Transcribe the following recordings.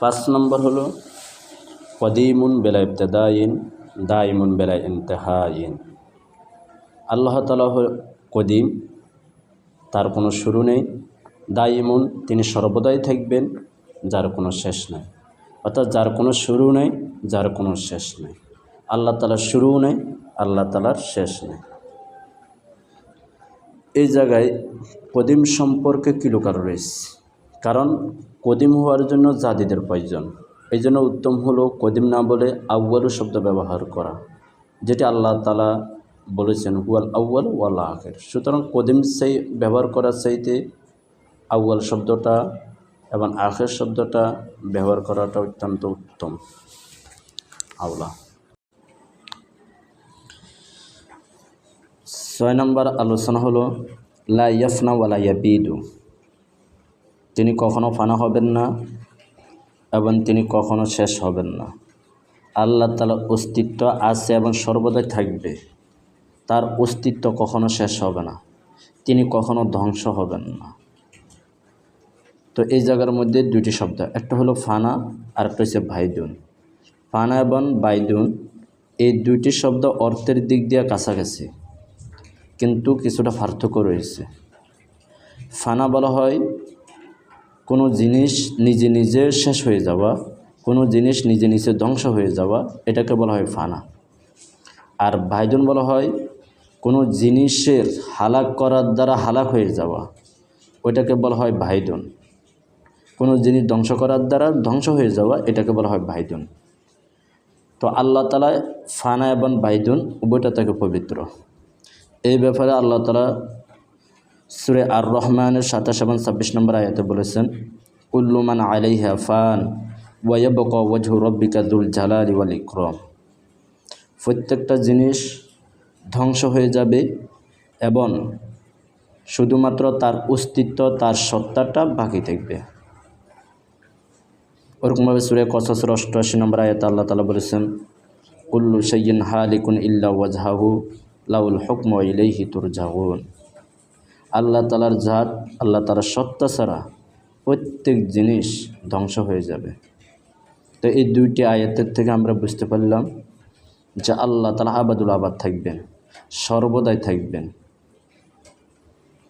পাঁচ নম্বর হলো, কদিমুন বেলা ইবতেদাইন, দাইমুন বেলা ইন্তেহাইন। আল্লাহ তালা কদিম, তার কোনো শুরু নেই। দাইমুন তিনি সর্বদাই থাকবেন, যার কোনো শেষ নেই। অর্থাৎ যার কোনো শুরু নেই, যার কোনো শেষ নেই। আল্লাহ তালার শুরু নেই, আল্লাহ তালার শেষ নেই। এই জায়গায় কদিম সম্পর্কে কি লোকার রয়েছে? কারণ কদিম হওয়ার জন্য জাদিদের প্রয়োজন। এই জন্য উত্তম হলো কদিম না বলে আউ্বালু শব্দ ব্যবহার করা, যেটি আল্লাহ তালা বলেছেন, হুয়াল আউ্বাল ওয়াল আখের। সুতরাং কদিম সেই ব্যবহার করার চাইতে আউ্বাল শব্দটা এবং আখের শব্দটা ব্যবহার করাটা অত্যন্ত উত্তম। আউলা। ছয় নম্বর আলোচনা হলো, লা ইয়াফনা ওয়ালা ইয়াবিদু। তিনি কখনো ফানা হবেন না এবং তিনি কখনো শেষ হবেন না। আল্লাহ তালার অস্তিত্ব আছে এবং সর্বদাই থাকবে। তার অস্তিত্ব কখনো শেষ হবে না। তিনি কখনো ধ্বংস হবেন না। তো এই জায়গার মধ্যে দুটি শব্দ, একটা হলো ফানা আর একটা হচ্ছে ভাইদুন। ফানা এবং বাইদুন এই দুইটি শব্দ অর্থের দিক দিয়ে কাছাকাছি, কিন্তু কিছুটা পার্থক্য রয়েছে। ফানা বলা হয় কোনো জিনিস নিজে নিজে শেষ হয়ে যাওয়া, কোনো জিনিস নিজে নিজে ধ্বংস হয়ে যাওয়া, এটাকে বলা হয় ফানা। আর ভাইদুন বলা হয় কোনো জিনিসের হালাক করার দ্বারা হালাক হয়ে যাওয়া, ওইটাকে বলা হয় ভাইদুন। কোনো জিনিস ধ্বংস করার দ্বারা ধ্বংস হয়ে যাওয়া, এটাকে বলা হয় ভাইদুন। তো আল্লাহ তালা ফানা এবং বাইদুন উভয়টা তাকে পবিত্র। এই ব্যাপারে আল্লাহ তালা সুরে আর রহমানের সাতাশ এবং ছাব্বিশ নম্বর আয়াতে বলেছেন কুল্লুমান আলাইহা ফান ওয়াইবক ওয়াজহু রব্বিকা দুল জালালি ওয়াল ইকরম। প্রত্যেকটা জিনিস ধ্বংস হয়ে যাবে এবং শুধুমাত্র তার অস্তিত্ব, তার সত্তাটা বাকি থাকবে। ওরকমভাবে সুরে কসাসের অষ্টআশি নম্বর আয়াত আল্লাহ তালা বলেছেন, কুল্লু সৈয়ন হালিকুন ইল্লা ওয়াজহাহু লাউল হুকম ইলাইহি তুরজাউন। আল্লাহ তালার জাত, আল্লাহ তালার সত্তা ছাড়া প্রত্যেক জিনিস ধ্বংস হয়ে যাবে। তো এই দুইটি আয়াতের থেকে আমরা বুঝতে পারলাম যে আল্লাহ তালা আবাদুল আবাদ থাকবেন, সর্বদাই থাকবেন।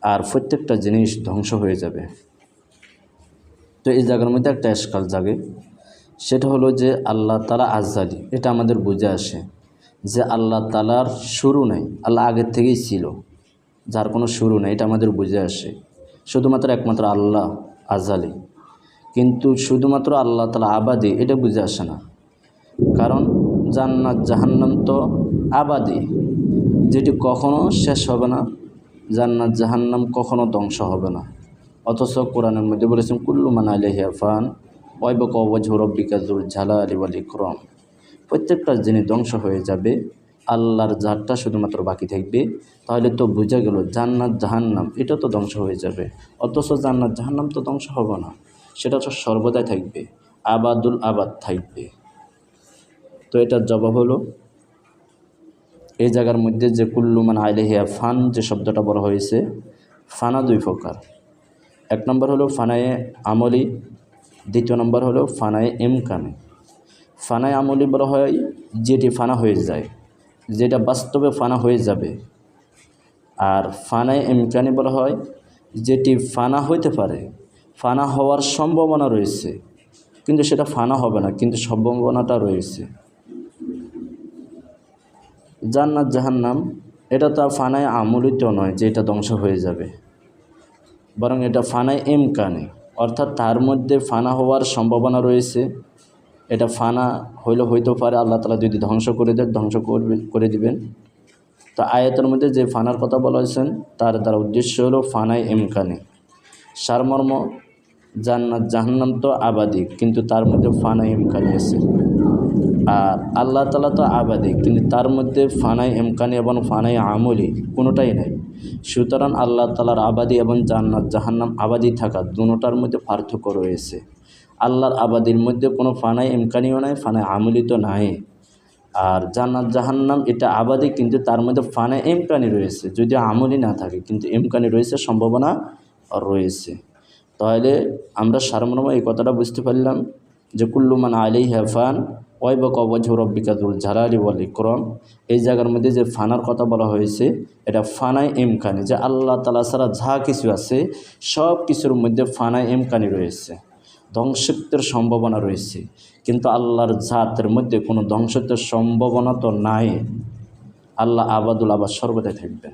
আর প্রত্যেকটা জিনিস ধ্বংস হয়ে যাবে। তো এই জায়গার মধ্যে একটা এসকাল জাগে, সেটা হলো যে আল্লাহ তালা আজাদি, এটা আমাদের বুঝে আসে যে আল্লাহ তালার শুরু নেই, আল্লাহ আগের থেকেই ছিল। যার কোনো শুরু নেই, এটা আমাদের বুঝে আসে। শুধুমাত্র একমাত্র আল্লাহ আজালি। কিন্তু শুধুমাত্র আল্লাহ তালা আবাদি, এটা বুঝে আসে না। কারণ জান্নাত, জাহান্নাম তো আবাদি। যেটি কখনো শেষ হবে না, জান্নাত, জাহান্নাম কখনো ধ্বংস হবে না। অথচ কোরআনের মধ্যে বলেছেন, কুল্লু মান আলহিয়া ফান ওয়াইবক ওয়াজহ রব্বিকাজুল ঝালা আলী আল ইকরম। প্রত্যেকটা জিনিস ধ্বংস হয়ে যাবে। আল্লাহর জাতটা শুধুমাত্র বাকি থাকবে, তাহলে তো বোঝা গেল জান্নাত জাহান্নাম, এটা তো ধ্বংস হয়ে যাবে। অথচ জান্নাত জাহান্নাম তো ধ্বংস হবে না, সেটা তো সর্বদাই থাকবে, আবাদুল আবাদ থাকবে। তো এটার জবাব হলো, এই জায়গার মধ্যে যে কুল্লুমান আইলেহিয়া ফান যে শব্দটা বলা হয়েছে, ফানা দুই প্রকার। এক নম্বর হলো ফানায়ে আমলি, দ্বিতীয় নম্বর হলো ফানায়ে এমকানে ফানায় আমলি বলা হয় যেটি ফানা হয়ে যায়। যেটা বাস্তবে ফানা হয়ে যাবে। আর ফানায় এমকানি বলা হয়? যেটি ফানা হইতে পারে, ফানা হওয়ার সম্ভাবনা রয়েছে। কিন্তু সেটা ফানা হবে না, কিন্তু সম্ভাবনাটা রয়েছে। জান্নাত জাহান্নাম, এটা তো ফানায় আমলিত নয় যে এটা ধ্বংস হয়ে যাবে। বরং এটা ফানায় এমকানি অর্থাৎ তার মধ্যে ফানা হওয়ার সম্ভাবনা রয়েছে। এটা ফানা হইলে হইতেও পারে, আল্লাহ তালা যদি ধ্বংস করে দেন, ধ্বংস করবে, করে দিবেন। তো আয়তের মধ্যে যে ফানার কথা বলা হয়েছেন তার দ্বারা উদ্দেশ্য হলো ফানায় এমকানে সারমর্ম, জান্নাত, জাহান্নাম তো আবাদি, কিন্তু তার মধ্যে ফানায় এমকানি আছে। আর আল্লাহ তালা তো আবাদি, কিন্তু তার মধ্যে ফানাই এমকানি এবং ফানাই আমলি কোনোটাই নেই। সুতরাং আল্লাহ তালার আবাদি এবং জান্নাত, জাহান্নাম আবাদি থাকা, দুটার মধ্যে পার্থক্য রয়েছে। আল্লাহর আবাদির মধ্যে কোনো ফানাই এমকানিও নাই, ফানাই আমলি তো নাই। আর জান্নাত, জাহান্নাম এটা আবাদি, কিন্তু তার মধ্যে ফানাই এমকানি রয়েছে। যদি আমলি না থাকে, কিন্তু এমকানি রয়েছে, সম্ভাবনা রয়েছে। তাহলে আমরা সারমর্ম এই কথাটা বুঝতে পারলাম যে কুল্লুমান আলি আলী হেফান ওয়াইবা কবজ রব্বিকাদুল ঝালালি ওয়াল ইকরম। এই জায়গার মধ্যে যে ফানার কথা বলা হয়েছে, এটা ফানায় এমকানি যে আল্লাহ তালা ছাড়া যা কিছু আছে সব কিছুর মধ্যে ফানায় এমকানি রয়েছে। ধ্বংসত্বের সম্ভাবনা রয়েছে। কিন্তু আল্লাহর জাতের মধ্যে কোনো ধ্বংসত্বের সম্ভাবনা তো নাই। আল্লাহ আবাদুল আবাদ সর্বদাই থাকবেন।